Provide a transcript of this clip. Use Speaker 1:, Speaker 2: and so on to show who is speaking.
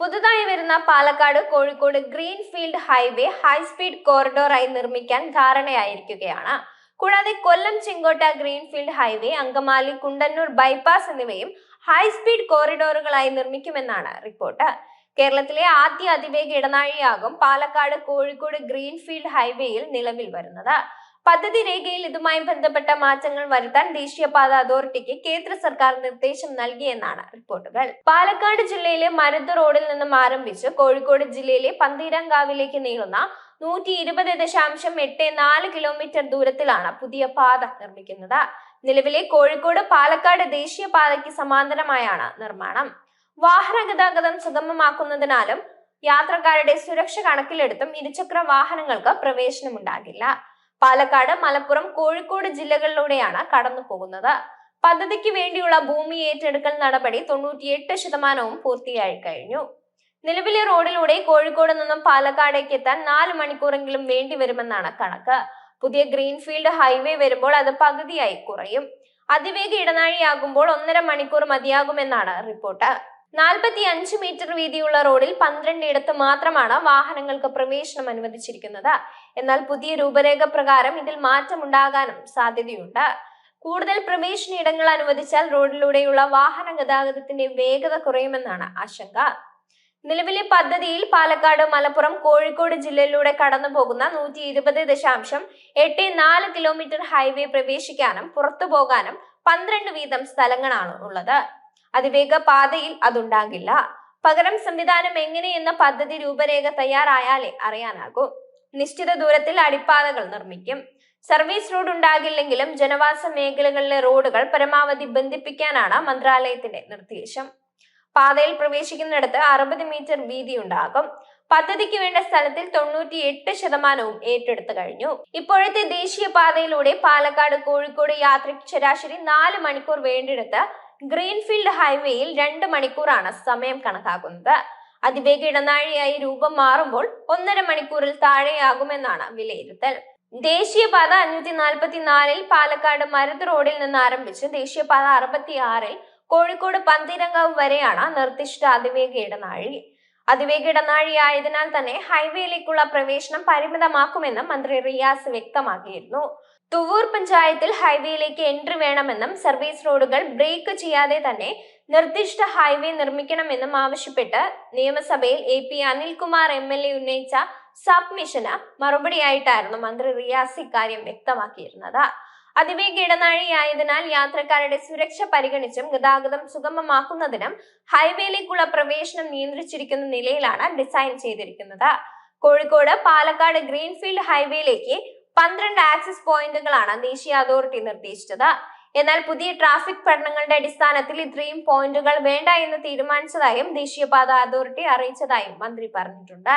Speaker 1: പുതുതായി വരുന്ന Palakkad Kozhikode greenfield highway high speed കോറിഡോറായി നിർമ്മിക്കാൻ ധാരണയായിരിക്കുകയാണ്. കൂടാതെ Kollam Chenkotta greenfield highway Angamaly Kundannoor bypass എന്നിവയും ഹൈസ്പീഡ് കോറിഡോറുകളായി നിർമ്മിക്കുമെന്നാണ് റിപ്പോർട്ട്. കേരളത്തിലെ ആദ്യ അതിവേഗ ഇടനാഴിയാകും പാലക്കാട് കോഴിക്കോട് ഗ്രീൻഫീൽഡ് ഹൈവേയിൽ നിലവിൽ വരുന്നത്. പദ്ധതി രേഖയിൽ ഇതുമായി ബന്ധപ്പെട്ട മാറ്റങ്ങൾ വരുത്താൻ ദേശീയപാത അതോറിറ്റിക്ക് കേന്ദ്ര സർക്കാർ നിർദ്ദേശം നൽകിയെന്നാണ് റിപ്പോർട്ടുകൾ. പാലക്കാട് ജില്ലയിലെ മരുത് റോഡിൽ നിന്നും ആരംഭിച്ച് കോഴിക്കോട് ജില്ലയിലെ പന്തീരങ്കാവിലേക്ക് നീളുന്ന നൂറ്റി ഇരുപത് ദശാംശം എട്ട് നാല് കിലോമീറ്റർ ദൂരത്തിലാണ് പുതിയ പാത നിർമ്മിക്കുന്നത്. നിലവിലെ കോഴിക്കോട് പാലക്കാട് ദേശീയപാതയ്ക്ക് സമാന്തരമായാണ് നിർമ്മാണം. വാഹന ഗതാഗതം സുഗമമാക്കുന്നതിനാലും യാത്രക്കാരുടെ സുരക്ഷ കണക്കിലെടുത്തും ഇരുചക്ര വാഹനങ്ങൾക്ക് പ്രവേശനമുണ്ടാകില്ല. പാലക്കാട് മലപ്പുറം കോഴിക്കോട് ജില്ലകളിലൂടെയാണ് കടന്നു പോകുന്നത്. പദ്ധതിക്ക് വേണ്ടിയുള്ള ഭൂമി ഏറ്റെടുക്കൽ നടപടി തൊണ്ണൂറ്റിയെട്ട് ശതമാനവും പൂർത്തിയായി കഴിഞ്ഞു. നിലവിലെ റോഡിലൂടെ കോഴിക്കോട് നിന്നും പാലക്കാടേക്ക് എത്താൻ നാല് മണിക്കൂറെങ്കിലും വേണ്ടി വരുമെന്നാണ് കണക്ക്. പുതിയ ഗ്രീൻഫീൽഡ് ഹൈവേ വരുമ്പോൾ അത് പകുതിയായി കുറയും. അതിവേഗ ഇടനാഴിയാകുമ്പോൾ ഒന്നര മണിക്കൂർ മതിയാകുമെന്നാണ് റിപ്പോർട്ട്. നാൽപ്പത്തി അഞ്ച് മീറ്റർ വീതിയുള്ള റോഡിൽ പന്ത്രണ്ട് ഇടത്ത് മാത്രമാണ് വാഹനങ്ങൾക്ക് പ്രവേശനം അനുവദിച്ചിരിക്കുന്നത്. എന്നാൽ പുതിയ രൂപരേഖ പ്രകാരം ഇതിൽ മാറ്റമുണ്ടാകാനും സാധ്യതയുണ്ട്. കൂടുതൽ പ്രവേശന ഇടങ്ങൾ അനുവദിച്ചാൽ റോഡിലൂടെയുള്ള വാഹന ഗതാഗതത്തിന്റെ വേഗത കുറയുമെന്നാണ് ആശങ്ക. നിലവിലെ പദ്ധതിയിൽ പാലക്കാട് മലപ്പുറം കോഴിക്കോട് ജില്ലയിലൂടെ കടന്നു പോകുന്ന നൂറ്റി ഇരുപത് ദശാംശം എട്ട് നാല് കിലോമീറ്റർ ഹൈവേ പ്രവേശിക്കാനും പുറത്തു പോകാനും പന്ത്രണ്ട് വീതം സ്ഥലങ്ങളാണ് ഉള്ളത്. അതിവേഗ പാതയിൽ അതുണ്ടാകില്ല. പകരം സംവിധാനം എങ്ങനെയെന്ന പദ്ധതി രൂപരേഖ തയ്യാറായാലേ അറിയാനാകൂ. നിശ്ചിത ദൂരത്തിൽ അടിപ്പാതകൾ നിർമ്മിക്കും. സർവീസ് റോഡ് ഉണ്ടാകില്ലെങ്കിലും ജനവാസ മേഖലകളിലെ റോഡുകൾ പരമാവധി ബന്ധിപ്പിക്കാനാണ് മന്ത്രാലയത്തിന്റെ നിർദ്ദേശം. പാതയിൽ പ്രവേശിക്കുന്നിടത്ത് അറുപത് മീറ്റർ വീതി ഉണ്ടാകും പദ്ധതിക്ക് വേണ്ട സ്ഥലത്തിൽ തൊണ്ണൂറ്റി എട്ട് ശതമാനവും ഏറ്റെടുത്തു കഴിഞ്ഞു. ഇപ്പോഴത്തെ ദേശീയ പാതയിലൂടെ പാലക്കാട് കോഴിക്കോട് യാത്രയ്ക്ക് ശരാശരി നാല് മണിക്കൂർ വേണ്ടിയെടുത്ത് ഗ്രീൻഫീൽഡ് ഹൈവേയിൽ രണ്ട് മണിക്കൂറാണ് സമയം കണക്കാക്കുന്നത്. അതിവേഗ ഇടനാഴിയായി രൂപം മാറുമ്പോൾ ഒന്നര മണിക്കൂറിൽ താഴെയാകുമെന്നാണ് വിലയിരുത്തൽ. ദേശീയപാത അഞ്ഞൂറ്റി നാൽപ്പത്തി നാലിൽ പാലക്കാട് മരുത് റോഡിൽ നിന്ന് ആരംഭിച്ച് ദേശീയപാത അറുപത്തി ആറിൽ കോഴിക്കോട് പന്തീരങ്കാവ് വരെയാണ് നിർദ്ദിഷ്ട അതിവേഗ ഇടനാഴി. അതിവേഗ ഇടനാഴിയായതിനാൽ തന്നെ ഹൈവേയിലേക്കുള്ള പ്രവേശനം പരിമിതമാക്കുമെന്ന് മന്ത്രി റിയാസ് വ്യക്തമാക്കിയിരുന്നു. തുവൂർ പഞ്ചായത്തിൽ ഹൈവേയിലേക്ക് എൻട്രി വേണമെന്നും സർവീസ് റോഡുകൾ ബ്രേക്ക് ചെയ്യാതെ തന്നെ നിർദ്ദിഷ്ട ഹൈവേ നിർമ്മിക്കണമെന്നും ആവശ്യപ്പെട്ട് നിയമസഭയിൽ A P Anilkumar M L A ഉന്നയിച്ച സബ്മിഷന് മറുപടിയായിട്ടായിരുന്നു മന്ത്രി റിയാസ് ഇക്കാര്യം വ്യക്തമാക്കിയിരുന്നത്. അതിവേഗ ഇടനാഴിയായതിനാൽ യാത്രക്കാരുടെ സുരക്ഷ പരിഗണിച്ചും ഗതാഗതം സുഗമമാക്കുന്നതിനും ഹൈവേയിലേക്കുള്ള പ്രവേശനം നിയന്ത്രിച്ചിരിക്കുന്ന നിലയിലാണ് ഡിസൈൻ ചെയ്തിരിക്കുന്നത്. കോഴിക്കോട് പാലക്കാട് ഗ്രീൻഫീൽഡ് ഹൈവേയിലേക്ക് പന്ത്രണ്ട് ആക്സസ് പോയിന്റുകളാണ് ദേശീയ അതോറിറ്റി നിർദ്ദേശിച്ചത്. എന്നാൽ പുതിയ ട്രാഫിക് പഠനങ്ങളുടെ അടിസ്ഥാനത്തിൽ ഇത്രയും പോയിന്റുകൾ വേണ്ട എന്ന് തീരുമാനിച്ചതായും ദേശീയപാത അതോറിറ്റി അറിയിച്ചതായും മന്ത്രി പറഞ്ഞിട്ടുണ്ട്.